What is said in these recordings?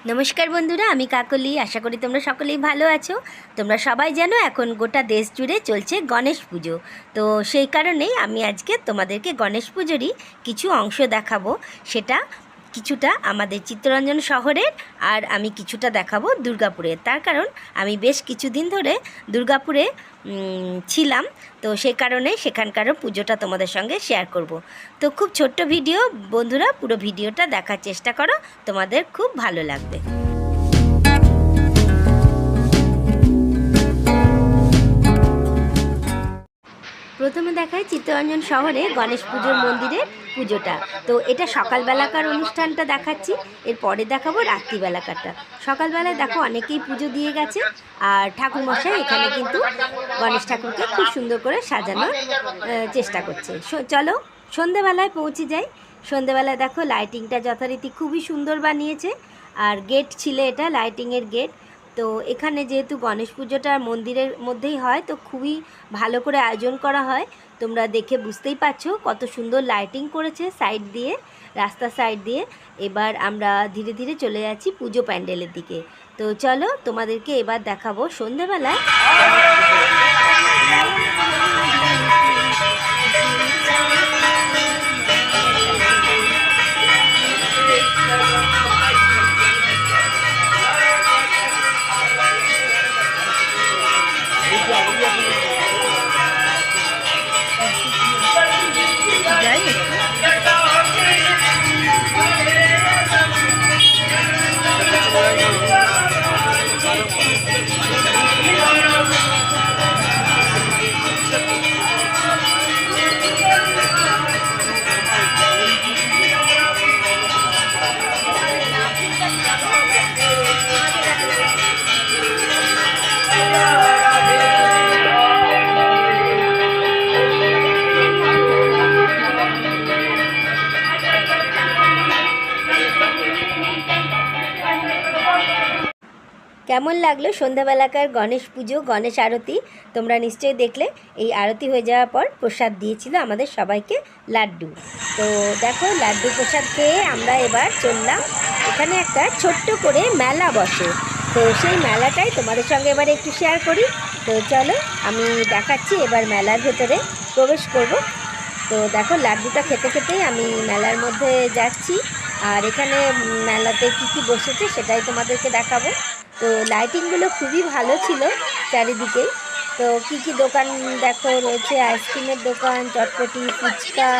নমস্কার বন্ধুরা, আমি কাকলি। আশা করি তোমরা সকলেই ভালো আছো। তোমরা সবাই জানো এখন গোটা দেশ জুড়ে চলছে গণেশ পুজো। তো সেই কারণেই আমি আজকে তোমাদেরকে গণেশ পুজোরই কিছু অংশ দেখাবো। সেটা কিছুটা আমাদের চিত্তরঞ্জন শহরের আর আমি কিছুটা দেখাবো দুর্গাপুরের। তার কারণ আমি বেশ কিছুদিন ধরে দুর্গাপুরে ছিলাম। তো সেই কারণে সেখানকারও পুজোটা তোমাদের সঙ্গে শেয়ার করব। তো খুব ছোট্ট ভিডিও, বন্ধুরা পুরো ভিডিওটা দেখার চেষ্টা করো। তোমাদের খুব ভালো লাগবে। প্রথমে দেখায় চিত্তরঞ্জন শহরে গণেশ পুজোর মন্দিরের পুজোটা। তো এটা সকালবেলাকার অনুষ্ঠানটা দেখাচ্ছি এর পরে দেখাবো রাত্রিবেলাকারটা। সকালবেলায় দেখো অনেকেই পুজো দিয়ে গেছে, আর ঠাকুরমশাই এখানে কিন্তু গণেশ ঠাকুরকে খুব সুন্দর করে সাজানোর চেষ্টা করছে। চলো সন্ধেবেলায় পৌঁছে যাই। সন্ধেবেলায় দেখো লাইটিংটা যথারীতি খুবই সুন্দর বানিয়েছে, আর গেট ছিল এটা লাইটিংয়ের গেট তো এখানে যেহেতু গণেশ পুজোটা মন্দিরের মধ্যেই হয়, তো খুবই ভালো করে আয়োজন করা হয়। তোমরা দেখে বুঝতেই পারছ কত সুন্দর লাইটিং করেছে সাইড দিয়ে, রাস্তা সাইড দিয়ে। এবার আমরা ধীরে ধীরে চলে যাচ্ছি পুজো প্যান্ডেলের দিকে। তো চলো তোমাদেরকে এবার দেখাবো সন্ধেবেলায় dễ Thank you. কেমন লাগল সন্ধ্যাবেলাকার গণেশ পুজো, গণেশ আরতি? তোমরা নিশ্চয়ই দেখলে। এই আরতি হয়ে যাওয়ার পর প্রসাদ দিয়েছিল আমাদের সবাইকে লাড্ডু। তো দেখো, লাড্ডু প্রসাদ খেয়ে আমরা এবার চললাম। এখানে একটা ছোট্ট করে মেলা বসে। তো সেই মেলাটাই তোমাদের সঙ্গে এবার একটু শেয়ার করি। তো চলো, আমি দেখাচ্ছি এবার মেলার ভেতরে প্রবেশ করব। তো দেখো, লাড্ডুটা খেতে খেতেই আমি মেলার মধ্যে যাচ্ছি। আর এখানে মেলাতে কী কী বসেছে সেটাই তোমাদেরকে দেখাবো। তো লাইটিংগুলো খুবই ভালো ছিল চারিদিকে। তো কি কি দোকান দেখো রয়েছে? আইসক্রিমের দোকান, চটপটি, ফুচকা,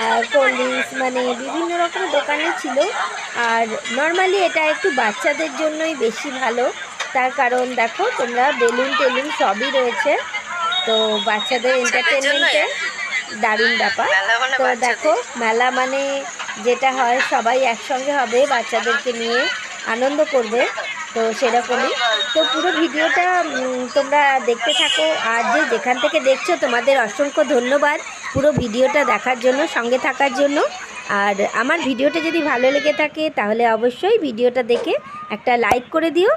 আর কোল্ড ড্রিঙ্কস মানে বিভিন্ন রকমের দোকানে ছিল। আর নর্মালি এটা একটু বাচ্চাদের জন্যই বেশি ভালো। তার কারণ দেখো, তোমরা বেলুন টেলুন সবই রয়েছে। তো বাচ্চাদের এন্টারটেনমেন্টে দারুণ ব্যাপার। তো দেখো, মেলা মানে যেটা হয়, সবাই একসঙ্গে হবে, বাচ্চাদেরকে নিয়ে আনন্দ করবে। তো সেরকমই। তো পুরো ভিডিওটা তোমরা দেখতে থাকো। আর যে যেখান থেকে দেখছ, তোমাদের অসংখ্য ধন্যবাদ পুরো ভিডিওটা দেখার জন্য, সঙ্গে থাকার জন্য। আর আমার ভিডিওটা যদি ভালো লেগে থাকে, তাহলে অবশ্যই ভিডিওটা দেখে একটা লাইক করে দিও।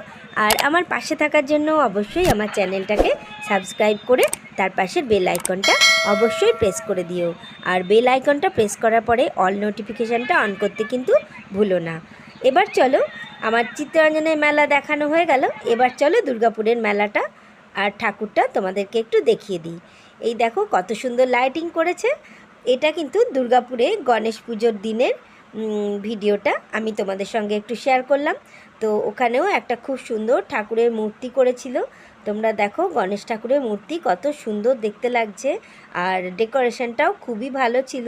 আর আমার পাশে থাকার জন্য অবশ্যই আমার চ্যানেলটাকে সাবস্ক্রাইব করে, তার পাশের বেল আইকনটা অবশ্যই প্রেস করে দিও। আর বেল আইকনটা প্রেস করার পরে, অল নোটিফিকেশানটা অন করতে কিন্তু ভুলো না। এবার চলো আমার চিত্তরঞ্জনের মেলা দেখানো হয়ে গেল। এবার চলো দুর্গাপুরের মেলাটা আর ঠাকুরটা তোমাদেরকে একটু দেখিয়ে দিই। এই দেখো কত সুন্দর লাইটিং করেছে। এটা কিন্তু দুর্গাপুরে গণেশ পুজোর দিনের ভিডিওটা আমি তোমাদের সঙ্গে একটু শেয়ার করলাম। তো ওখানেও একটা খুব সুন্দর ঠাকুরের মূর্তি করেছিল। তোমরা দেখো গণেশ ঠাকুরের মূর্তি কত সুন্দর দেখতে লাগছে। আর ডেকোরেশনটাও খুবই ভালো ছিল।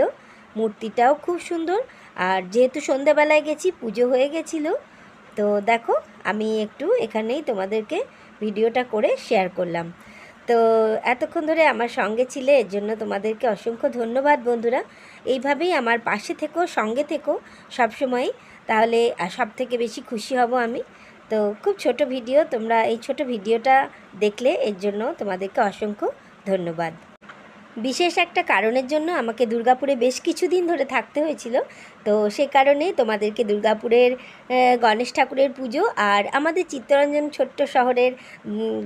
মূর্তিটাও খুব সুন্দর। আর যেহেতু সন্ধ্যাবেলায় গেছি, পুজো হয়ে গেছিল তো দেখো, আমি একটু এখানেই তোমাদেরকে ভিডিওটা করে শেয়ার করলাম। তো এতক্ষণ ধরে আমার সঙ্গে ছিলে, এর জন্য তোমাদেরকে অসংখ্য ধন্যবাদ বন্ধুরা। এইভাবেই আমার পাশে থেকো, সঙ্গে থেকো সবসময় তাহলে সব থেকে বেশি খুশি হব আমি। তো খুব ছোট ভিডিও, তোমরা এই ছোট ভিডিওটা দেখলে এর জন্য তোমাদেরকে অসংখ্য ধন্যবাদ। বিশেষ একটা কারণের জন্য আমাকে দুর্গাপুরে বেশ কিছুদিন ধরে থাকতে হয়েছিল। তো সে কারণে তোমাদেরকে দুর্গাপুরের গণেশ ঠাকুরের পুজো আর আমাদের চিত্তরঞ্জন ছোট্ট শহরের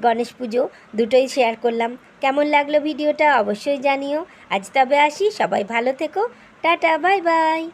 গণেশ পুজো দুটোই শেয়ার করলাম। কেমন লাগল ভিডিওটা অবশ্যই জানিও। আজ তবে আসি, সবাই ভালো থেকো। Tata bye bye